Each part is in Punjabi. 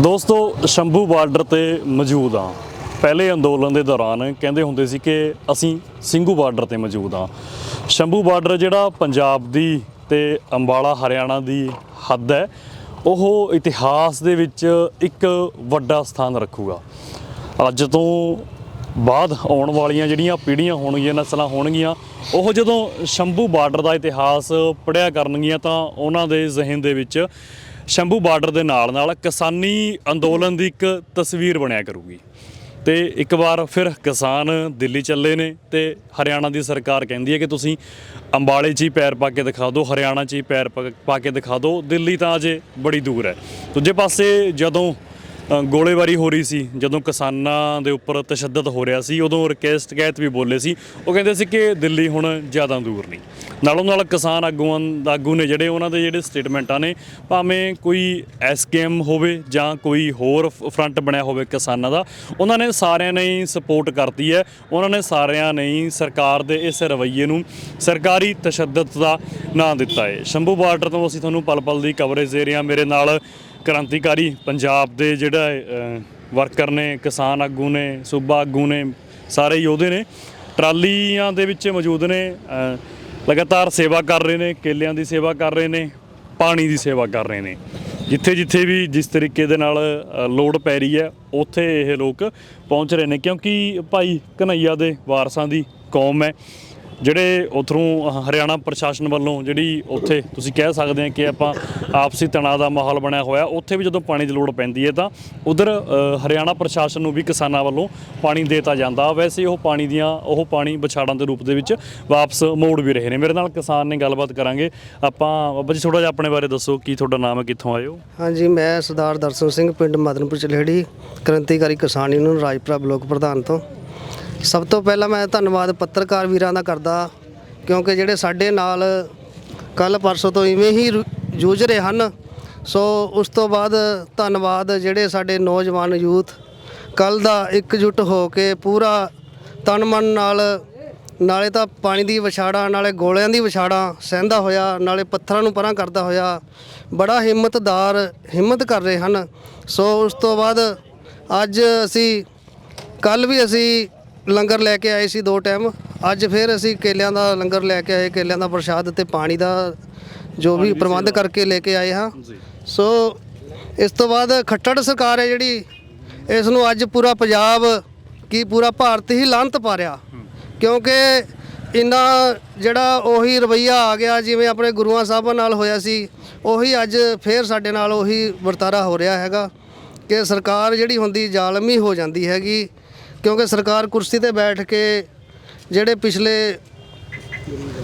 ਦੋਸਤੋ, ਸ਼ੰਭੂ ਬਾਰਡਰ ਤੇ ਮੌਜੂਦ ਆ ਪਹਿਲੇ ਅੰਦੋਲਨ ਦੇ ਦੌਰਾਨ ਕਹਿੰਦੇ ਹੁੰਦੇ ਸੀ ਕਿ ਅਸੀਂ ਸਿੰਘੂ ਬਾਰਡਰ ਤੇ ਮੌਜੂਦ ਆ ਸ਼ੰਭੂ ਬਾਰਡਰ ਜਿਹੜਾ ਪੰਜਾਬ ਦੀ ਤੇ ਅੰਬਾਲਾ, ਹਰਿਆਣਾ ਦੀ ਹੱਦ ਹੈ, ਉਹ ਇਤਿਹਾਸ ਦੇ ਵਿੱਚ ਇੱਕ ਵੱਡਾ ਸਥਾਨ ਰੱਖੂਗਾ। ਅੱਜ ਤੋਂ ਬਾਅਦ ਆਉਣ ਵਾਲੀਆਂ ਜਿਹੜੀਆਂ ਪੀੜ੍ਹੀਆਂ ਹੋਣਗੀਆਂ, ਨਸਲਾਂ ਹੋਣਗੀਆਂ, ਉਹ ਜਦੋਂ ਸ਼ੰਭੂ ਬਾਰਡਰ ਦਾ ਇਤਿਹਾਸ ਪੜ੍ਹਿਆ ਕਰਨਗੀਆਂ ਤਾਂ ਉਹਨਾਂ ਦੇ ਜ਼ਿਹਨ ਦੇ ਵਿੱਚ ਸ਼ੰਭੂ ਬਾਰਡਰ ਦੇ ਨਾਲ ਨਾਲ ਕਿਸਾਨੀ ਅੰਦੋਲਨ ਦੀ ਇੱਕ ਤਸਵੀਰ ਬਣਿਆ ਕਰੂਗੀ। ਤੇ ਇੱਕ ਵਾਰ ਫਿਰ ਕਿਸਾਨ ਦਿੱਲੀ ਚੱਲੇ ਨੇ ਤੇ ਹਰਿਆਣਾ ਦੀ ਸਰਕਾਰ ਕਹਿੰਦੀ ਹੈ ਕਿ ਤੁਸੀਂ ਅੰਬਾਲੇ 'ਚ ਹੀ ਪੈਰ ਪਾ ਕੇ ਦਿਖਾ ਦਿਓ, ਹਰਿਆਣਾ 'ਚ ਹੀ ਪੈਰ ਪਾ- ਪਾ ਕੇ ਦਿਖਾ ਦਿਓ। ਦਿੱਲੀ ਤਾਂ ਅਜੇ ਬੜੀ ਦੂਰ ਹੈ। ਦੂਜੇ ਪਾਸੇ ਜਦੋਂ ਗੋਲੇਬਾਰੀ ਹੋ ਰਹੀ ਸੀ। ਜਦੋਂ ਕਿਸਾਨਾਂ ਦੇ ਉੱਪਰ ਤਸ਼ੱਦਦ ਹੋ ਰਿਹਾ ਸੀ, ਉਦੋਂ ਰਿਕਵੈਸਟ ਕਹਿਤ ਵੀ ਬੋਲੇ ਸੀ। ਉਹ ਕਹਿੰਦੇ ਸੀ ਕਿ ਦਿੱਲੀ ਹੁਣ ਜ਼ਿਆਦਾ ਦੂਰ ਨਹੀਂ। ਨਾਲੋਂ ਨਾਲ ਕਿਸਾਨ ਆਗੂਆਂ, ਆਗੂ ਨੇ ਜਿਹੜੇ ਉਹਨਾਂ ਦੇ ਜਿਹੜੇ ਸਟੇਟਮੈਂਟਾਂ ਨੇ, ਭਾਵੇਂ ਕੋਈ ਐਸਕੇਐਮ ਹੋਵੇ ਜਾਂ ਕੋਈ ਹੋਰ ਫਰੰਟ ਬਣਿਆ ਹੋਵੇ ਕਿਸਾਨਾਂ ਦਾ, ਉਹਨਾਂ ਨੇ ਸਾਰਿਆਂ ਨੇ ਹੀ ਸਪੋਰਟ ਕਰਤੀ ਹੈ। ਉਹਨਾਂ ਨੇ ਸਾਰਿਆਂ ਨੇ ਹੀ ਸਰਕਾਰ ਦੇ ਇਸ ਰਵੱਈਏ ਨੂੰ ਸਰਕਾਰੀ ਤਸ਼ੱਦਦ ਦਾ ਨਾਂ ਦਿੱਤਾ ਹੈ। ਸ਼ੰਭੂ ਬਾਰਡਰ ਤੋਂ ਅਸੀਂ ਤੁਹਾਨੂੰ ਪਲ ਪਲ ਦੀ ਕਵਰੇਜ ਦੇ ਰਹੇ ਹਾਂ। ਮੇਰੇ ਨਾਲ ਕ੍ਰਾਂਤੀਕਾਰੀ ਪੰਜਾਬ ਦੇ ਜਿਹੜਾ ਵਰਕਰ ਨੇ ਕਿਸਾਨ ਆਗੂ ਨੇ ਸੂਬਾ ਆਗੂ ਨੇ ਸਾਰੇ ਯੋਧੇ ਨੇ ਟਰਾਲੀਆਂ ਦੇ ਵਿੱਚ ਮੌਜੂਦ ਨੇ ਲਗਾਤਾਰ ਸੇਵਾ ਕਰ ਰਹੇ ਨੇ ਕੇਲਿਆਂ ਦੀ ਸੇਵਾ ਕਰ ਰਹੇ ਨੇ ਪਾਣੀ ਦੀ ਸੇਵਾ ਕਰ ਰਹੇ ਨੇ। ਜਿੱਥੇ ਜਿੱਥੇ ਵੀ ਜਿਸ ਤਰੀਕੇ ਦੇ ਨਾਲ ਅ, ਲੋੜ ਪੈ ਰਹੀ ਹੈ ਉੱਥੇ ਇਹ ਲੋਕ ਪਹੁੰਚ ਰਹੇ ਨੇ ਕਿਉਂਕਿ ਭਾਈ ਕਨਈਆ ਦੇ ਵਾਰਸਾਂ ਦੀ ਕੌਮ ਹੈ। ਜਿਹੜੇ ਉਧਰੋਂ ਹਰਿਆਣਾ ਪ੍ਰਸ਼ਾਸਨ ਵੱਲੋਂ ਜਿਹੜੀ ਉੱਥੇ ਤੁਸੀਂ ਕਹਿ ਸਕਦੇ ਆ ਕਿ ਆਪਾਂ ਆਪਸੀ ਤਣਾਅ ਦਾ ਮਾਹੌਲ ਬਣਿਆ ਹੋਇਆ, ਉੱਥੇ ਵੀ ਜਦੋਂ ਪਾਣੀ ਦੀ ਲੋੜ ਪੈਂਦੀ ਹੈ ਤਾਂ ਉਧਰ ਹਰਿਆਣਾ ਪ੍ਰਸ਼ਾਸਨ ਨੂੰ ਵੀ ਕਿਸਾਨਾਂ ਵੱਲੋਂ ਪਾਣੀ ਦੇਤਾ ਜਾਂਦਾ। ਵੈਸੇ ਉਹ ਪਾਣੀ ਦੀਆਂ, ਉਹ ਪਾਣੀ ਵਿਛਾੜਾਂ ਦੇ ਰੂਪ ਦੇ ਵਿੱਚ ਵਾਪਸ ਮੋੜ ਵੀ ਰਹੇ ਨੇ। ਮੇਰੇ ਨਾਲ ਕਿਸਾਨ ਨੇ ਗੱਲਬਾਤ ਕਰਾਂਗੇ। ਆਪਾਂ, ਬਾਬਾ ਜੀ ਥੋੜਾ ਜਿਹਾ ਆਪਣੇ ਬਾਰੇ ਦੱਸੋ ਕੀ ਤੁਹਾਡਾ ਨਾਮ ਹੈ ਕਿੱਥੋਂ ਆਏ ਹੋ? ਹਾਂਜੀ, ਮੈਂ ਸਰਦਾਰ ਦਰਸ਼ਨ ਸਿੰਘ, ਪਿੰਡ ਮਦਨਪੁਰ ਚਲੇੜੀ, ਕ੍ਰਾਂਤੀਕਾਰੀ ਕਿਸਾਨ ਯੂਨੀਅਨ, ਰਾਜਪੁਰਾ ਬਲਾਕ ਪ੍ਰਧਾਨ ਤੋਂ। ਸਭ ਤੋਂ ਪਹਿਲਾਂ ਮੈਂ ਧੰਨਵਾਦ ਪੱਤਰਕਾਰ ਵੀਰਾਂ ਦਾ ਕਰਦਾ, ਕਿਉਂਕਿ ਜਿਹੜੇ ਸਾਡੇ ਨਾਲ ਕੱਲ ਪਰਸੋਂ ਤੋਂ ਇਵੇਂ ਹੀ ਰੂ- ਜੂਝ ਰਹੇ ਹਨ। ਸੋ ਉਸ ਤੋਂ ਬਾਅਦ ਧੰਨਵਾਦ ਜਿਹੜੇ ਸਾਡੇ ਨੌਜਵਾਨ ਯੂਥ ਕੱਲ ਦਾ ਇਕਜੁੱਟ ਹੋ ਕੇ ਪੂਰਾ ਤਨ ਮਨ ਨਾਲ, ਨਾਲੇ ਤਾਂ ਪਾਣੀ ਦੀ ਵਿਛਾੜਾ, ਨਾਲੇ ਗੋਲਿਆਂ ਦੀ ਵਿਛਾੜਾ ਸਹਿੰਦਾ ਹੋਇਆ, ਨਾਲੇ ਪੱਥਰਾਂ ਨੂੰ ਪਰਾਂ ਕਰਦਾ ਹੋਇਆ, ਬੜਾ ਹਿੰਮਤਦਾਰ ਹਿੰਮਤ ਕਰ ਰਹੇ ਹਨ। ਸੋ ਉਸ ਤੋਂ ਬਾਅਦ ਅੱਜ ਅਸੀਂ ਕੱਲ ਵੀ ਅਸੀਂ ਲੰਗਰ ਲੈ ਕੇ ਆਏ ਸੀ ਦੋ ਟਾਈਮ। ਅੱਜ ਫਿਰ ਅਸੀਂ ਕੇਲਿਆਂ ਦਾ ਲੰਗਰ ਲੈ ਕੇ ਆਏ ਕੇਲਿਆਂ ਦਾ ਪ੍ਰਸ਼ਾਦ ਤੇ ਪਾਣੀ ਦਾ ਜੋ ਵੀ ਪ੍ਰਬੰਧ ਕਰਕੇ ਲੈ ਕੇ ਆਏ ਹਾਂ। ਸੋ ਇਸ ਤੋਂ ਬਾਅਦ ਖੱਟੜ ਸਰਕਾਰ ਹੈ ਜਿਹੜੀ ਇਸ ਨੂੰ ਅੱਜ ਪੂਰਾ ਪੰਜਾਬ ਕੀ ਪੂਰਾ ਭਾਰਤ ਹੀ ਲਾਂਤ ਪਾ ਰਿਹਾ। ਕਿਉਂਕਿ ਇਨਾ ਜਿਹੜਾ ਉਹੀ ਰਵਈਆ ਆ ਗਿਆ ਜਿਵੇਂ ਆਪਣੇ ਗੁਰੂਆਂ ਸਾਹਿਬਾਂ ਨਾਲ ਹੋਇਆ ਸੀ ਉਹੀ ਅੱਜ ਫੇਰ ਸਾਡੇ ਨਾਲ ਉਹੀ ਵਰਤਾਰਾ ਹੋ ਰਿਹਾ ਹੈਗਾ ਕਿ ਸਰਕਾਰ ਜਿਹੜੀ ਹੁੰਦੀ ਜ਼ਾਲਮ ਹੀ ਹੋ ਜਾਂਦੀ ਹੈਗੀ। ਕਿਉਂਕਿ ਸਰਕਾਰ ਕੁਰਸੀ ਤੇ ਬੈਠ ਕੇ ਜਿਹੜੇ ਪਿਛਲੇ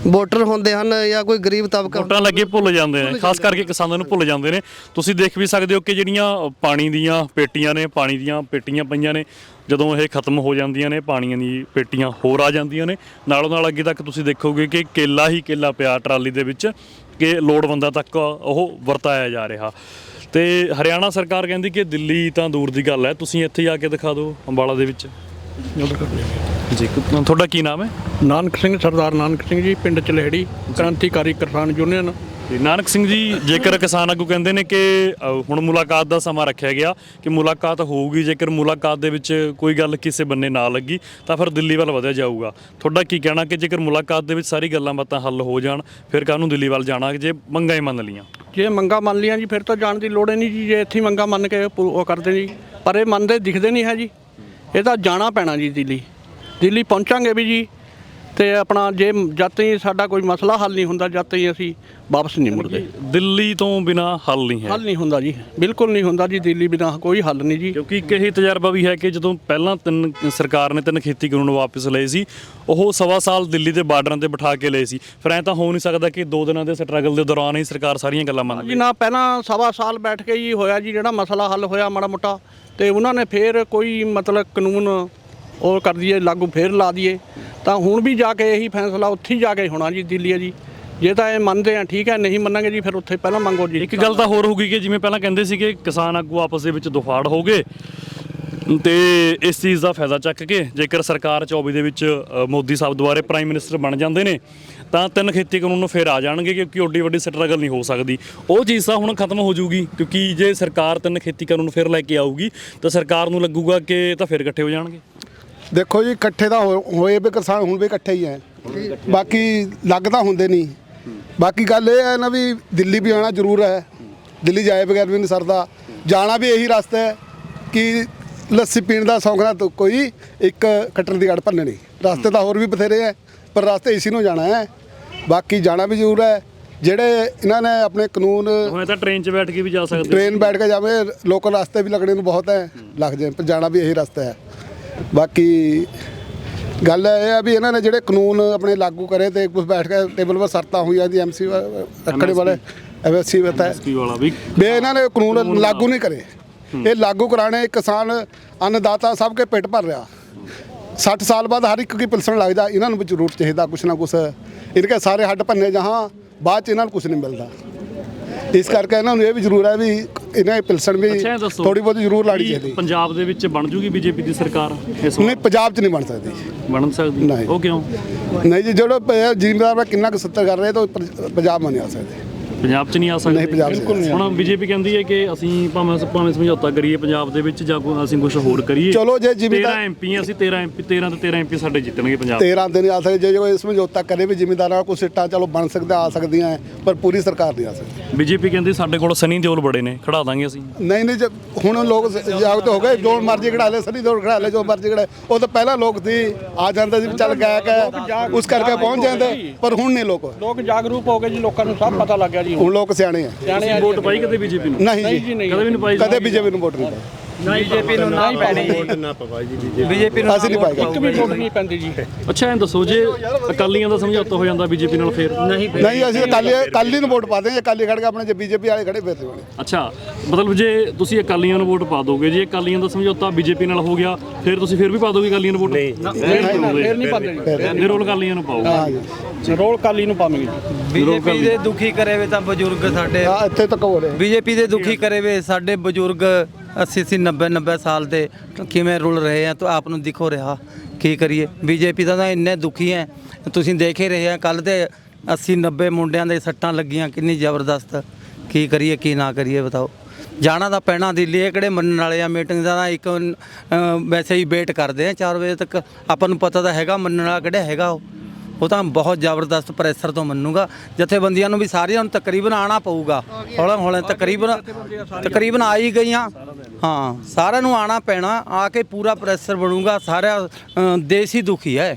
ਵੋਟਰ ਹੁੰਦੇ ਹਨ ਜਾਂ ਕੋਈ ਗਰੀਬ ਤਬਕਾ ਵੋਟਾਂ ਲੱਗੇ ਭੁੱਲ ਜਾਂਦੇ ਨੇ ਖਾਸ ਕਰਕੇ ਕਿਸਾਨਾਂ ਨੂੰ ਭੁੱਲ ਜਾਂਦੇ ਨੇ। ਤੁਸੀਂ ਦੇਖ ਵੀ ਸਕਦੇ ਹੋ ਕਿ ਜਿਹੜੀਆਂ ਪਾਣੀ ਦੀਆਂ ਪੇਟੀਆਂ ਨੇ ਪਾਣੀ ਦੀਆਂ ਪੇਟੀਆਂ ਪਈਆਂ ਨੇ ਜਦੋਂ ਇਹ ਖਤਮ ਹੋ ਜਾਂਦੀਆਂ ਨੇ ਪਾਣੀਆਂ ਦੀ ਪੇਟੀਆਂ ਹੋਰ ਆ ਜਾਂਦੀਆਂ ਨੇ। ਨਾਲੋਂ ਨਾਲ ਅੱਗੇ ਤੱਕ ਤੁਸੀਂ ਦੇਖੋਗੇ ਕਿ ਕੇਲਾ ਹੀ ਕੇਲਾ ਪਿਆ ਟਰਾਲੀ ਦੇ ਵਿੱਚ ਕਿ ਲੋੜਵੰਦਾਂ ਤੱਕ ਉਹ ਵਰਤਾਇਆ ਜਾ ਰਿਹਾ। ਤੇ ਹਰਿਆਣਾ ਸਰਕਾਰ ਕਹਿੰਦੀ ਕਿ ਦਿੱਲੀ ਤਾਂ ਦੂਰ ਦੀ ਗੱਲ ਹੈ। ਤੁਸੀਂ ਇੱਥੇ ਆ ਕੇ ਦਿਖਾ ਦਿਓ ਅੰਬਾਲਾ ਦੇ ਵਿੱਚ। ਜੀ ਤੁਹਾਡਾ ਕੀ ਨਾਮ ਹੈ? ਨਾਨਕ ਸਿੰਘ ਸਰਦਾਰ ਨਾਨਕ ਸਿੰਘ ਜੀ ਪਿੰਡ ਚਲੇੜੀ ਕ੍ਰਾਂਤੀਕਾਰੀ ਕਿਸਾਨ ਯੂਨੀਅਨ। ਤੇ ਨਾਨਕ ਸਿੰਘ ਜੀ ਜੇਕਰ ਕਿਸਾਨ ਆਗੂ ਕਹਿੰਦੇ ਨੇ ਕਿ ਅ, ਹੁਣ ਮੁਲਾਕਾਤ ਦਾ ਸਮਾਂ ਰੱਖਿਆ ਗਿਆ ਕਿ ਮੁਲਾਕਾਤ ਹੋਊਗੀ ਜੇਕਰ ਮੁਲਾਕਾਤ ਦੇ ਵਿੱਚ ਕੋਈ ਗੱਲ ਕਿਸੇ ਬੰਨੇ ਨਾ ਲੱਗੀ ਤਾਂ ਫਿਰ ਦਿੱਲੀ ਵੱਲ ਵਧਿਆ ਜਾਊਗਾ। ਤੁਹਾਡਾ ਕੀ ਕਹਿਣਾ ਕਿ ਜੇਕਰ ਮੁਲਾਕਾਤ ਦੇ ਵਿੱਚ ਸਾਰੀ ਗੱਲਾਂ ਬਾਤਾਂ ਹੱਲ ਹੋ ਜਾਣ ਫਿਰ ਕਾਹਨੂੰ ਦਿੱਲੀ ਵੱਲ ਜਾਣਾ ਜੇ ਮੰਗਾਂ ਹੀ ਮੰਨ ਲੀਆਂ ਜੇ ਮੰਗਾ ਮੰਨ ਲੀਆਂ ਜੀ ਫਿਰ ਤਾਂ ਜਾਣ ਦੀ ਲੋੜ ਹੀ ਨਹੀਂ ਜੀ ਜੇ ਇੱਥੇ ਹੀ ਮੰਗਾ ਮੰਨ ਕੇ ਪੂ- ਉਹ ਕਰਦੇ ਜੀ। ਪਰ ਇਹ ਮੰਨਦੇ ਦਿਖਦੇ ਨਹੀਂ ਹੈ ਜੀ। ਇਹ ਤਾਂ ਜਾਣਾ ਪੈਣਾ ਜੀ ਦਿੱਲੀ। ਦਿੱਲੀ ਪਹੁੰਚਾਂਗੇ ਵੀ ਜੀ। ਤੇ ਆਪਣਾ ਜੇ ਜਦ ਤਾਈਂ ਸਾਡਾ ਕੋਈ ਮਸਲਾ ਹੱਲ ਨਹੀਂ ਹੁੰਦਾ ਜਦ ਤਾਈਂ ਅਸੀਂ ਵਾਪਸ ਨਹੀਂ ਮੁੜਦੇ। ਦਿੱਲੀ ਤੋਂ ਬਿਨਾ ਹੱਲ ਨਹੀਂ ਹੈ। ਹੱਲ ਨਹੀਂ ਹੁੰਦਾ ਜੀ ਬਿਲਕੁਲ ਨਹੀਂ ਹੁੰਦਾ ਜੀ ਦਿੱਲੀ ਬਿਨਾਂ ਕੋਈ ਹੱਲ ਨਹੀਂ ਜੀ। ਕਿਉਂਕਿ ਇੱਕ ਇਹ ਤਜਰਬਾ ਵੀ ਹੈ ਕਿ ਜਦੋਂ ਪਹਿਲਾਂ ਤਿੰਨ ਸਰਕਾਰ ਨੇ ਤਿੰਨ ਖੇਤੀ ਕਾਨੂੰਨ ਵਾਪਸ ਲਏ ਸੀ ਉਹ ਸਵਾ ਸਾਲ ਦਿੱਲੀ ਦੇ ਬਾਰਡਰਾਂ ਤੇ ਬਿਠਾ ਕੇ ਲਏ ਸੀ। ਫਿਰ ਐਂ ਤਾਂ ਹੋ ਨਹੀਂ ਸਕਦਾ ਕਿ ਦੋ ਦਿਨਾਂ ਦੇ ਸਟਰਗਲ ਦੇ ਦੌਰਾਨ ਹੀ ਸਰਕਾਰ ਸਾਰੀਆਂ ਗੱਲਾਂ ਮੰਨ ਜੀ ਲਏ ਨਾ ਪਹਿਲਾਂ ਸਵਾ ਸਾਲ ਬੈਠ ਕੇ ਹੀ ਹੋਇਆ ਜੀ ਜਿਹੜਾ ਮਸਲਾ ਹੱਲ ਹੋਇਆ ਮਾੜਾ ਮੋਟਾ ਤੇ ਉਹਨਾਂ ਨੇ ਫੇਰ ਕੋਈ ਮਤਲਬ ਕਾਨੂੰਨ ਉਹ ਕਰ ਦਈਏ, ਲਾਗੂ ਫੇਰ ਲਾ ਦਈਏ। ਤਾਂ ਹੁਣ ਵੀ ਜਾ ਕੇ ਇਹੀ ਫੈਸਲਾ ਉੱਥੇ ਹੀ ਜਾ ਕੇ ਹੋਣਾ ਜੀ, ਦਿੱਲੀ ਹੈ ਜੀ। ਜੇ ਤਾਂ ਇਹ ਮੰਨਦੇ ਆ, ਠੀਕ ਹੈ, ਨਹੀਂ ਮੰਨਾਂਗੇ ਜੀ, ਫਿਰ ਉੱਥੇ ਪਹਿਲਾਂ ਮੰਗੋ ਜੀ। ਇੱਕ ਗੱਲ ਤਾਂ ਹੋਰ ਹੋਊਗੀ ਕਿ ਜਿਵੇਂ ਪਹਿਲਾਂ ਕਹਿੰਦੇ ਸੀ ਕਿ ਕਿਸਾਨ ਆਗੂ ਆਪਸ ਦੇ ਵਿੱਚ ਦੁਫਾੜ ਹੋ ਗਏ, ਤੇ ਇਸ ਚੀਜ਼ ਦਾ ਫਾਇਦਾ ਚੱਕ ਕੇ ਜੇਕਰ ਸਰਕਾਰ 24 ਦੇ ਵਿੱਚ ਮੋਦੀ ਸਾਹਿਬ ਦੁਆਰੇ ਪ੍ਰਾਈਮ ਮਿਨਿਸਟਰ ਬਣ ਜਾਂਦੇ ਨੇ, ਤਾਂ ਤਿੰਨ ਖੇਤੀ ਕਾਨੂੰਨ ਨੂੰ ਫਿਰ ਆ ਜਾਣਗੇ, ਕਿਉਂਕਿ ਓਡੀ ਵੱਡੀ ਸਟਰਗਲ ਨਹੀਂ ਹੋ ਸਕਦੀ। ਉਹ ਚੀਜ਼ ਤਾਂ ਹੁਣ ਖਤਮ ਹੋ ਜੂਗੀ ਕਿਉਂਕਿ ਜੇ ਸਰਕਾਰ ਤਿੰਨ ਖੇਤੀ ਕਾਨੂੰਨ ਫਿਰ ਲੈ ਕੇ ਆਊਗੀ, ਤਾਂ ਸਰਕਾਰ ਨੂੰ ਲੱਗੂਗਾ ਕਿ ਇਹ ਤਾਂ ਫਿਰ ਇਕੱਠੇ ਹੋ ਜਾਣਗੇ। ਦੇਖੋ ਜੀ ਇਕੱਠੇ ਤਾਂ ਹੋ- ਹੋਏ ਵੀ ਕਿਸਾਨ ਹੁਣ ਵੀ ਇਕੱਠੇ ਹੀ ਹੈ ਬਾਕੀ ਲੱਗ ਤਾਂ ਹੁੰਦੇ ਨਹੀਂ। ਬਾਕੀ ਗੱਲ ਇਹ ਹੈ ਨਾ ਵੀ ਦਿੱਲੀ ਵੀ ਆਉਣਾ ਜ਼ਰੂਰ ਹੈ ਦਿੱਲੀ ਜਾਏ ਬਗੈਰ ਵੀ ਨਹੀਂ ਸਰਦਾ। ਜਾਣਾ ਵੀ ਇਹੀ ਰਸਤਾ ਹੈ ਕਿ ਲੱਸੀ ਪੀਣ ਦਾ ਸ਼ੌਂਕ ਨਾ ਤਾਂ ਕੋਈ ਇੱਕ ਕੱਟਣ ਦੀ ਗੜ ਭੰਨਣੀ। ਰਸਤੇ ਤਾਂ ਹੋਰ ਵੀ ਬਥੇਰੇ ਹੈ ਪਰ ਰਸਤੇ ਇਸੀ ਨੂੰ ਜਾਣਾ ਹੈ ਬਾਕੀ ਜਾਣਾ ਵੀ ਜ਼ਰੂਰ ਹੈ ਜਿਹੜੇ ਇਹਨਾਂ ਨੇ ਆਪਣੇ ਕਾਨੂੰਨ ਹੁਣ ਤਾਂ ਟ੍ਰੇਨ 'ਚ ਬੈਠ ਕੇ ਵੀ ਜਾ ਸਕਦੇ ਟ੍ਰੇਨ ਬੈਠ ਕੇ ਜਾਵੇ ਲੋਕਲ ਰਸਤੇ ਵੀ ਲੱਗਣੇ ਨੂੰ ਬਹੁਤ ਹੈ। ਲੱਗ ਜਾਏ ਪਰ ਜਾਣਾ ਵੀ ਇਹੀ ਰਸਤਾ ਹੈ ਬਾਕੀ ਗੱਲ ਇਹ ਆ ਵੀ ਇਹਨਾਂ ਨੇ ਜਿਹੜੇ ਕਾਨੂੰਨ ਆਪਣੇ ਲਾਗੂ ਕਰੇ ਤੇ ਕੁਝ ਬੈਠ ਕੇ ਟੇਬਲ 'ਤੇ ਸਰਤਾ ਹੋਈਆਂ ਦੀ ਐਮਸੀ ਰੱਖਣੇ ਵਾਲੇ ਐਮਐਸਸੀ ਬਤਾ ਹੈ ਕੀ ਵਾਲਾ ਵੀ। ਵੀ ਇਹਨਾਂ ਨੇ ਕਾਨੂੰਨ ਲਾਗੂ ਨਹੀਂ ਕਰੇ। ਇਹ ਲਾਗੂ ਕਰਾਣੇ ਕਿਸਾਨ ਅੰਨਦਾਤਾ ਸਭ ਕੇ ਪੇਟ ਭਰ ਰਿਹਾ। 60 ਸਾਲ ਬਾਅਦ ਹਰ ਇੱਕ ਕੀ ਪਿਲਸਣ ਲੱਗਦਾ ਇਹਨਾਂ ਨੂੰ ਵੀ ਜ਼ਰੂਰ ਚਾਹੀਦਾ ਕੁਛ ਨਾ ਕੁਛ। ਇਨਕੇ ਸਾਰੇ ਹੱਡ ਭੰਨੇ ਜਹਾਂ ਬਾਅਦ ਚ ਇਹਨਾਂ ਨੂੰ ਕੁਛ ਨਹੀਂ ਮਿਲਦਾ। ਇਸ ਕਰਕੇ ਇਹਨਾਂ ਨੂੰ ਇਹ ਵੀ ਜ਼ਰੂਰ ਹੈ ਵੀ ਇਹਨਾਂ ਦੀ ਪਿਲਸਣ ਵੀ ਅੱਛਾ ਇਹ ਦੱਸੋ ਥੋੜੀ ਬਹੁਤੀ ਜ਼ਰੂਰ ਲਾਣੀ ਕੀ ਚਾਹੀਦੀ ਪੰਜਾਬ ਦੇ ਵਿੱਚ ਬਣ ਜੂਗੀ ਬੀਜੇਪੀ ਦੀ ਸਰਕਾਰ ਇਸ ਨਹੀਂ ਪੰਜਾਬ ਚ ਨਹੀਂ ਬਣ ਸਕਦੀ। ਬਣ ਸਕਦੀ? ਨਹੀਂ। ਉਹ ਕਿਉਂ? ਨਹੀਂ ਜੀ ਜਿਹੜਾ ਜ਼ਿਮੀਦਾਰ ਦਾ ਕਿੰਨਾ ਕੁ ਸੱਤਰ ਕਰ ਰਹੇ ਤਾਂ ਪੰਜ- ਪੰਜਾਬ ਮਾ ਨਹੀਂ ਆ ਸਕਦੇ। ਪੰਜਾਬ 'ਚ ਨਹੀਂ ਆ ਸਕਦੇ। ਨਹੀਂ, ਪੰਜਾਬ 'ਚ ਨਹੀਂ ਹੁਣ ਬੀਜੇਪੀ ਕਹਿੰਦੀ ਹੈ ਕਿ ਅਸੀਂ ਭਾਵੇਂ ਭਾਵੇਂ ਸਮਝੌਤਾ ਕਰੀਏ ਪੰਜਾਬ ਦੇ ਵਿੱਚ ਜਾਂ ਕੋਈ ਅਸੀਂ ਕੁਝ ਹੋਰ ਕਰੀਏ। ਚਲੋ ਜੇ 13 ਜ਼ਿਮੀਦਾਰ ਐਮਪੀ ਅਸੀਂ 13 ਐਮਪੀ 13 ਤੇ 13 ਐਮਪੀ ਸਾਡੇ ਜਿੱਤਣਗੇ ਪੰਜਾਬ। 13 ਦਿਨ ਆ ਸਕਦੇ ਜੇ ਕੋਈ ਸਮਝੌਤਾ ਕਰੇ ਵੀ ਜ਼ਿਮੀਦਾਰਾਂ ਕੋਲ ਸਿੱਟਾਂ ਚਲੋ ਬਣ ਸਕਦਾ ਆ ਸਕਦੀਆਂ ਹੈ, ਪਰ ਪੂਰੀ ਸਰਕਾਰ ਨਹੀਂ ਆ ਸਕਦੀ। ਬੀਜੇਪੀ ਕਹਿੰਦੀ ਸਾਡੇ ਕੋਲ ਸਨੀ ਦਿਓਲ ਬੜੇ ਨੇ ਖੜਾ ਦਾਂਗੇ ਅਸੀਂ। ਨਹੀਂ ਨਹੀਂ ਜੇ ਹੁਣ ਲੋਕ ਜਾਗਤ ਹੋ ਗਏ ਜੋ ਮਰਜ਼ੀ ਖੜਾ ਲੈ ਸਨੀ ਦੌੜ ਖੜਾ ਲੈ ਜੋ ਮਰਜ਼ੀ ਖੜਾ ਉਹ ਤਾਂ ਪਹਿਲਾਂ ਲੋਕ ਸੀ ਆ ਜਾਂਦੇ ਸੀ ਵੀ ਚੱਲ ਗਾਇਕ ਹੈ ਉਸ ਕਰਕੇ ਪਹੁੰਚ ਜਾਂਦੇ ਪਰ ਹੁਣ ਨਹੀਂ ਲੋਕ। ਲੋਕ ਜਾਗਰੂਕ ਹੋ ਗਏ ਜੀ ਲੋਕਾਂ ਨੂੰ ਸਭ ਪਤਾ ਲੱਗ ਗਿਆ ਜੀ। ਹੁਣ ਲੋਕ ਸਿਆਣੇ ਆ। ਵੋਟ ਪਾਈ ਕਦੇ ਬੀਜੇਪੀ ਨੂੰ? ਨਹੀਂ ਜੀ। ਕਦੇ ਵੀ ਨਹੀਂ ਪਾਈ? ਕਦੇ ਬੀਜੇਪੀ ਨੂੰ ਵੋਟ ਨਹੀਂ ਪਾਈ। ਬੀਜੇਪੀ ਨੂੰ ਨਾ ਪੈਣੀ ਬੀਜੇਪੀ ਨੂੰ ਅਸੀਂ ਨਹੀਂ ਪਾਏਗਾ ਇੱਕ ਵੀ ਵੋਟ ਨਹੀਂ ਪੈਂਦੀ ਜੀ। ਅੱਛਾ ਇਹ ਦੱਸੋ ਜੇ ਅਕਾਲੀਆਂ ਦਾ ਸਮਝੌਤਾ ਹੋ ਜਾਂਦਾ ਬੀਜੇਪੀ ਨਾਲ ਫੇਰ? ਨਹੀਂ ਨਹੀਂ ਅਸੀਂ ਕੱਲ ਕੱਲ ਹੀ ਨੂੰ ਵੋਟ ਪਾ ਦੇਂਗੇ ਕੱਲ ਹੀ ਖੜ ਕੇ ਆਪਣੇ ਜੇ ਬੀਜੇਪੀ ਵਾਲੇ ਖੜੇ ਫਿਰ ਦੇਵਾਂਗੇ। ਅੱਛਾ ਮਤਲਬ ਜੇ ਤੁਸੀਂ ਅਕਾਲੀਆਂ ਨੂੰ ਵੋਟ ਪਾ ਦੋਗੇ ਜੇ ਅਕਾਲੀਆਂ ਦਾ ਸਮਝੌਤਾ ਬੀਜੇਪੀ ਨਾਲ ਹੋ ਗਿਆ ਫਿਰ ਤੁਸੀਂ ਫਿਰ ਵੀ ਪਾ ਦੋਗੇ ਅਕਾਲੀਆਂ ਨੂੰ ਵੋਟ? ਨਹੀਂ। ਫੇਰ ਨਹੀਂ ਪਾਉਂਦੇ। ਫਿਰ ਰੋਲ ਅਕਾਲੀਆਂ ਨੂੰ ਪਾਓ ਹਾਂ ਜੀ। ਜੀ ਰੋਲ ਕਾਲੀ ਨੂੰ ਪਾਵਾਂਗੇ ਜੀ। ਬੀਜੇਪੀ ਦੇ ਦੁਖੀ ਕਰੇ ਵੇ ਤਾਂ ਬਜ਼ੁਰਗ ਸਾਡੇ। ਇੱਥੇ ਤੱਕ ਹੋ ਰਿਹਾ। ਬੀਜੇਪੀ ਦੇ ਦੁਖੀ ਕਰੇ ਵੇ ਸਾਡੇ ਬਜ਼ੁਰਗ 80 80 90 90 ਸਾਲ ਦੇ ਕਿਵੇਂ ਰੁਲ ਰਹੇ ਆ ਤਾਂ ਆਪ ਨੂੰ ਦਿਖੋ ਰਿਹਾ, ਕੀ ਕਰੀਏ? ਬੀਜੇਪੀ ਦਾ ਤਾਂ ਇੰਨੇ ਦੁਖੀ ਹੈ ਤੁਸੀਂ ਦੇਖ ਹੀ ਰਹੇ ਆ ਕੱਲ ਦੇ 80 90 ਮੁੰਡਿਆਂ ਦੇ ਸੱਟਾਂ ਲੱਗੀਆਂ, ਕਿੰਨੀ ਜ਼ਬਰਦਸਤ। ਕੀ ਕਰੀਏ, ਕੀ ਨਾ ਕਰੀਏ, ਬਤਾਓ। ਜਾਣਾ ਤਾਂ ਪੈਣਾ ਦਿੱਲੀ, ਇਹ ਕਿਹੜੇ ਮੰਨਣ ਵਾਲੇ ਆ? ਮੀਟਿੰਗ ਦਾ ਤਾਂ ਇੱਕ ਵੈਸੇ ਹੀ ਵੇਟ ਕਰਦੇ ਆ 4 ਵਜੇ ਤੱਕ। ਆਪਾਂ ਨੂੰ ਪਤਾ ਤਾਂ ਹੈਗਾ, ਮੰਨਣ ਵਾਲਾ ਕਿਹੜਾ ਹੈਗਾ ਉਹ। ਉਹ ਤਾਂ ਬਹੁਤ ਜ਼ਬਰਦਸਤ ਪ੍ਰੈਸ਼ਰ ਤੋਂ ਮੰਨੂਗਾ। ਜਥੇਬੰਦੀਆਂ ਨੂੰ ਵੀ ਸਾਰਿਆਂ ਨੂੰ ਤਕਰੀਬਨ ਆਣਾ ਪਊਗਾ। ਹੌਲਾ ਹੌਲ਼ੇ ਤਕਰੀਬਨ ਤਕਰੀਬਨ ਆ ਹੀ ਗਈਆਂ। ਹਾਂ ਸਾਰਿਆਂ ਨੂੰ ਆਣਾ ਪੈਣਾ ਆ ਕੇ ਪੂਰਾ ਪ੍ਰੈਸ਼ਰ ਬਣੂਗਾ ਸਾਰਾ ਦੇਸ਼ ਹੀ ਦੁਖੀ ਹੈ।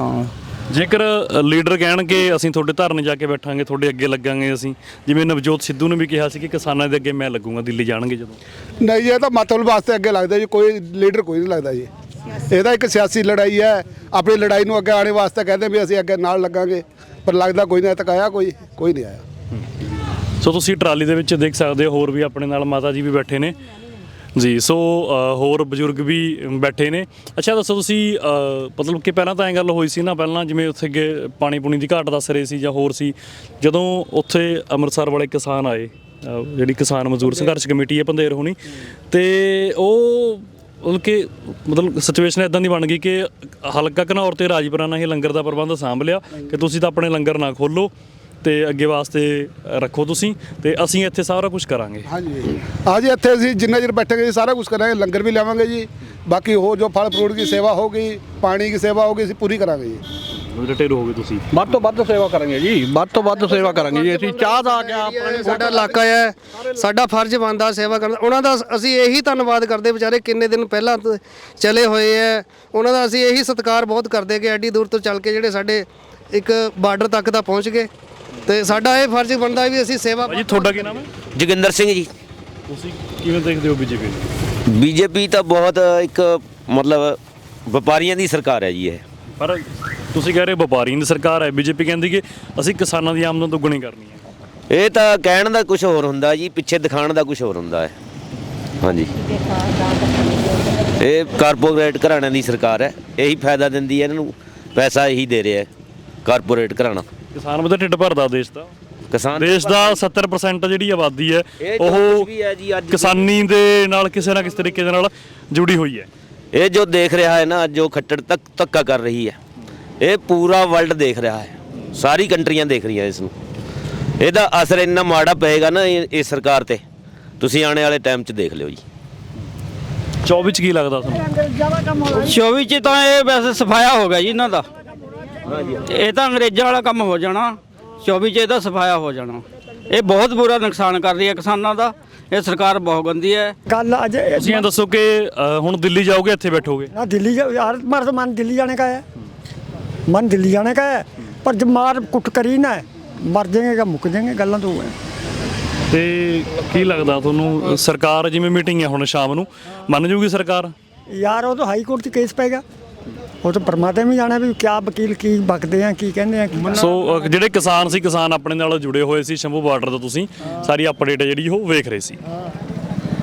ਹਾਂ। ਜੇਕਰ ਲੀਡਰ ਕਹਿਣ ਕਿ ਅਸੀਂ ਤੁਹਾਡੇ ਧਰਨੇ ਜਾ ਕੇ ਬੈਠਾਂਗੇ ਤੁਹਾਡੇ ਅੱਗੇ ਲੱਗਾਂਗੇ ਅਸੀਂ ਜਿਵੇਂ ਨਵਜੋਤ ਸਿੱਧੂ ਨੇ ਵੀ ਕਿਹਾ ਸੀ ਕਿ ਕਿਸਾਨਾਂ ਦੇ ਅੱਗੇ ਮੈਂ ਲੱਗੂਗਾ ਦਿੱਲੀ ਜਾਣਗੇ ਜਦੋਂ। ਨਹੀਂ ਜੀ ਇਹ ਤਾਂ ਮਤਲਬ ਵਾਸਤੇ ਅੱਗੇ ਲੱਗਦਾ ਜੀ ਕੋਈ ਲੀਡਰ ਕੋਈ ਨਹੀਂ ਲੱਗਦਾ ਜੀ। ਇਹ ਤਾਂ ਇੱਕ ਸਿਆਸੀ ਲੜਾਈ ਹੈ ਆਪਣੀ ਲੜਾਈ ਨੂੰ ਅੱਗੇ ਆਉਣੇ ਵਾਸਤੇ ਕਹਿੰਦੇ ਵੀ ਅਸੀਂ ਅੱਗੇ ਨਾਲ ਲੱਗਾਂਗੇ ਪਰ ਲੱਗਦਾ ਕੋਈ ਨਹੀਂ ਤੱਕ ਆਇਆ ਕੋਈ ਕੋਈ ਨਹੀਂ ਆਇਆ। ਸੋ ਤੁਸੀਂ ਟਰਾਲੀ ਦੇ ਵਿੱਚ ਦੇਖ ਸਕਦੇ ਹੋ ਹੋਰ ਵੀ ਆਪਣੇ ਨਾਲ ਮਾਤਾ ਜੀ ਵੀ ਬੈਠੇ ਨੇ। ਜੀ ਸੋ ਅ, ਹੋਰ ਬਜ਼ੁਰਗ ਵੀ ਬੈਠੇ ਨੇ। ਅੱਛਾ ਦੱਸੋ ਤੁਸੀਂ ਅ, ਮਤਲਬ ਕਿ ਪਹਿਲਾਂ ਤਾਂ ਐਂ ਗੱਲ ਹੋਈ ਸੀ ਨਾ ਪਹਿਲਾਂ ਜਿਵੇਂ ਉੱਥੇ ਅੱਗੇ ਪਾਣੀ ਪੂਣੀ ਦੀ ਘਾਟ ਦੱਸ ਰਹੇ ਸੀ ਜਾਂ ਹੋਰ ਸੀ ਜਦੋਂ ਉੱਥੇ ਅੰਮ੍ਰਿਤਸਰ ਵਾਲੇ ਕਿਸਾਨ ਆਏ ਅ, ਜਿਹੜੀ ਕਿਸਾਨ ਮਜ਼ਦੂਰ ਸੰਘਰਸ਼ ਕਮੇਟੀ ਹੈ ਪੰਧੇਰ ਹੋਣੀ ਤੇ ਉਹ ਮਤਲਬ ਕਿ ਮਤਲਬ ਸਿਚੁਏਸ਼ਨ ਇਦਾਂ ਦੀ ਬਣ ਗਈ ਕਿ ਹਲਕਾ ਘਨੌਰ ਤੇ ਰਾਜਪੁਰਾ ਨੇ ਇਹ ਲੰਗਰ ਦਾ ਪ੍ਰਬੰਧ ਸਾਂਭ ਲਿਆ ਕਿ ਤੁਸੀਂ ਤਾਂ ਆਪਣੇ ਲੰਗਰ ਨਾ ਖੋਲੋ ਤੇ ਅੱਗੇ ਵਾਸਤੇ ਰੱਖੋ ਤੁਸੀਂ ਤੇ ਅਸੀਂ ਇੱਥੇ ਸਾਰਾ ਕੁਝ ਕਰਾਂਗੇ। ਹਾਂਜੀ। ਹਾਂਜੀ ਇੱਥੇ ਅਸੀਂ ਜਿੰਨਾ ਚਿਰ ਬੈਠेंगे ਜੀ ਸਾਰਾ ਕੁਝ ਕਰਾਂਗੇ ਲੰਗਰ ਵੀ ਲਾਵਾਂਗੇ ਜੀ। ਬਾਕੀ ਹੋ ਜੋ ਫਲ ਫਰੂਟ ਦੀ ਸੇਵਾ ਹੋਗੀ ਪਾਣੀ ਦੀ ਸੇਵਾ ਹੋਗੀ ਅਸੀਂ ਪੂਰੀ ਕਰਾਂਗੇ ਜੀ। ਰਿਟੇਰ ਹੋ ਗਏ ਤੁਸੀਂ? ਵੱਧ ਤੋਂ ਵੱਧ ਸੇਵਾ ਕਰਾਂਗੇ ਜੀ ਵੱਧ ਤੋਂ ਵੱਧ ਸੇਵਾ ਕਰਾਂਗੇ ਜੀ। ਅਸੀਂ ਚਾਹ ਦਾ ਗਿਆ ਸਾਡਾ ਇਲਾਕਾ ਹੈ ਸਾਡਾ ਫਰਜ਼ ਬਣਦਾ ਸੇਵਾ ਕਰਨ ਦਾ। ਉਹਨਾਂ ਦਾ ਅਸੀਂ ਇਹੀ ਧੰਨਵਾਦ ਕਰਦੇ ਵਿਚਾਰੇ ਕਿੰਨੇ ਦਿਨ ਪਹਿਲਾਂ ਚਲੇ ਹੋਏ ਹੈ। ਉਹਨਾਂ ਦਾ ਅਸੀਂ ਇਹੀ ਸਤਿਕਾਰ ਬਹੁਤ ਕਰਦੇ ਕਿ ਐਡੀ ਦੂਰ ਤੋਂ ਚੱਲ ਕੇ ਜਿਹੜੇ ਸਾਡੇ ਇੱਕ ਬਾਰਡਰ ਤੱਕ ਤਾਂ ਪਹੁੰਚ ਗਏ। ਤੇ ਸਾਡਾ ਇਹ ਫਰਜ਼ ਬਣਦਾ ਵੀ ਅਸੀਂ ਸੇਵਾ ਭਾਜੀ ਤੁਹਾਡਾ ਕੀ ਨਾਮ ਹੈ? ਜੋਗਿੰਦਰ ਸਿੰਘ ਜੀ। ਤੁਸੀਂ ਕਿਵੇਂ ਦੇਖਦੇ ਹੋ ਬੀਜੇਪੀ ਨੂੰ? ਬੀਜੇਪੀ ਤਾਂ ਬਹੁਤ ਇੱਕ ਮਤਲਬ ਵਪਾਰੀਆਂ ਦੀ ਸਰਕਾਰ ਹੈ ਜੀ ਇਹ। ਪਰ ਤੁਸੀਂ ਕਹਿ ਰਹੇ ਹੋ ਵਪਾਰੀਆਂ ਦੀ ਸਰਕਾਰ ਹੈ। ਬੀਜੇਪੀ ਕਹਿੰਦੀ ਕਿ ਅਸੀਂ ਕਿਸਾਨਾਂ ਦੀ ਆਮਦਨ ਦੁੱਗਣੀ ਕਰਨੀ ਹੈ। ਇਹ ਤਾਂ ਕਹਿਣ ਦਾ ਕੁਝ ਹੋਰ ਹੁੰਦਾ ਜੀ ਪਿੱਛੇ ਦਿਖਾਣ ਦਾ ਕੁਝ ਹੋਰ ਹੁੰਦਾ ਹੈ। ਹਾਂਜੀ। ਇਹ ਕਾਰਪੋਰੇਟ ਘਰਾਣਿਆਂ ਦੀ ਸਰਕਾਰ ਹੈ। ਇਹੀ ਫਾਇਦਾ ਦਿੰਦੀ ਹੈ ਇਹਨਾਂ ਨੂੰ ਪੈਸਾ ਇਹੀ ਦੇ ਰਿਹਾ ਹੈ ਕਾਰਪੋਰੇਟ ਘਰਾਣਾ। ਕਿਸਾਨ ਵੀ ਤਾਂ ਢਿੱਡ ਭਰਦਾ ਦੇਸ਼ ਦਾ। ਕਿਸਾਨ ਦੇਸ਼ ਦਾ 70% ਜਿਹੜੀ ਆਬਾਦੀ ਹੈ ਉਹ ਕੁਛ ਵੀ ਹੈ ਜੀ ਅੱਜ ਦੀ- ਕਿਸਾਨੀ ਦੇ ਨਾਲ ਕਿਸੇ ਨਾ ਕਿਸੇ ਤਰੀਕੇ ਦੇ ਨਾਲ ਜੁੜੀ ਹੋਈ ਹੈ। ਇਹ ਜੋ ਦੇਖ ਰਿਹਾ ਹੈ ਨਾ ਜੋ ਖੱਟੜ ਤੱਕ ਧੱਕਾ ਕਰ ਰਹੀ ਹੈ। ਇਹ ਪੂਰਾ ਵਰਲਡ ਦੇਖ ਰਿਹਾ ਹੈ। ਸਾਰੀ ਕੰਟਰੀਆਂ ਦੇਖ ਰਹੀਆਂ ਇਸ ਨੂੰ। ਇਹਦਾ ਅਸਰ ਇੰਨਾ ਮਾੜਾ ਪਏਗਾ ਨਾ ਇਹ ਇਸ ਸਰਕਾਰ ਤੇ। ਤੁਸੀਂ ਆਉਣੇ ਵਾਲੇ ਟਾਈਮ 'ਚ ਦੇਖ ਲਿਓ ਜੀ। 24 ਚ ਕੀ ਲੱਗਦਾ ਤੁਹਾਨੂੰ? 24 ਚ ਤਾਂ ਇਹ ਵੈਸੇ ਸਫਾਇਆ ਹੋ ਗਿਆ ਜੀ ਇਹਨਾਂ ਦਾ। ਇਹ ਤਾਂ ਅੰਗਰੇਜ਼ਾਂ ਵਾਲਾ ਕੰਮ ਹੋ ਜਾਣਾ 24 ਚ ਇਹਦਾ ਸਫਾਇਆ ਹੋ ਜਾਣਾ ਇਹ ਬਹੁਤ ਬੁਰਾ ਨੁਕਸਾਨ ਕਰ ਰਹੀ ਹੈ ਕਿਸਾਨਾਂ ਦਾ ਇਹ ਸਰਕਾਰ ਬਹੁਤ ਗੰਦੀ ਹੈ कल आज ਤੁਸੀਂ ਇਹ ਦੱਸੋ ਕਿ ਅ, ਹੁਣ ਦਿੱਲੀ ਜਾਓਗੇ ਇੱਥੇ ਬੈਠੋਗੇ ना दिल्ली जा- यार हमारा तो मन दिल्ली जाने का है मन दिल्ली जाने का है पर जब मार कुट करी ना मर जाएंगे क्या मुक जाएंगे गल्ला तो वो है ਤੇ ਕੀ ਲੱਗਦਾ ਤੁਹਾਨੂੰ ਸਰਕਾਰ ਜਿਵੇਂ ਮੀਟਿੰਗ ਹੈ ਹੁਣ ਸ਼ਾਮ ਨੂੰ ਮੰਨ ਜੂਗੀ ਸਰਕਾਰ यार वो तो हाई कोर्ट च केस पेगा ਉਹ ਤਾਂ ਪਰਮਾਤਮਾ ਵੀ ਜਾਣੇ ਵੀ ਕਿਆ ਵਕੀਲ ਕੀ ਬਕਦੇ ਆ ਕੀ ਕਹਿੰਦੇ ਆ ਕੀ ਸੋ ਜਿਹੜੇ ਕਿਸਾਨ ਸੀ ਕਿਸਾਨ ਆਪਣੇ ਨਾਲ ਜੁੜੇ ਹੋਏ ਸੀ ਸ਼ੰਭੂ ਬਾਰਡਰ ਤੋਂ ਤੁਸੀਂ ਸਾਰੀ ਅਪਡੇਟ ਜਿਹੜੀ ਉਹ ਵੇਖ ਰਹੇ ਸੀ।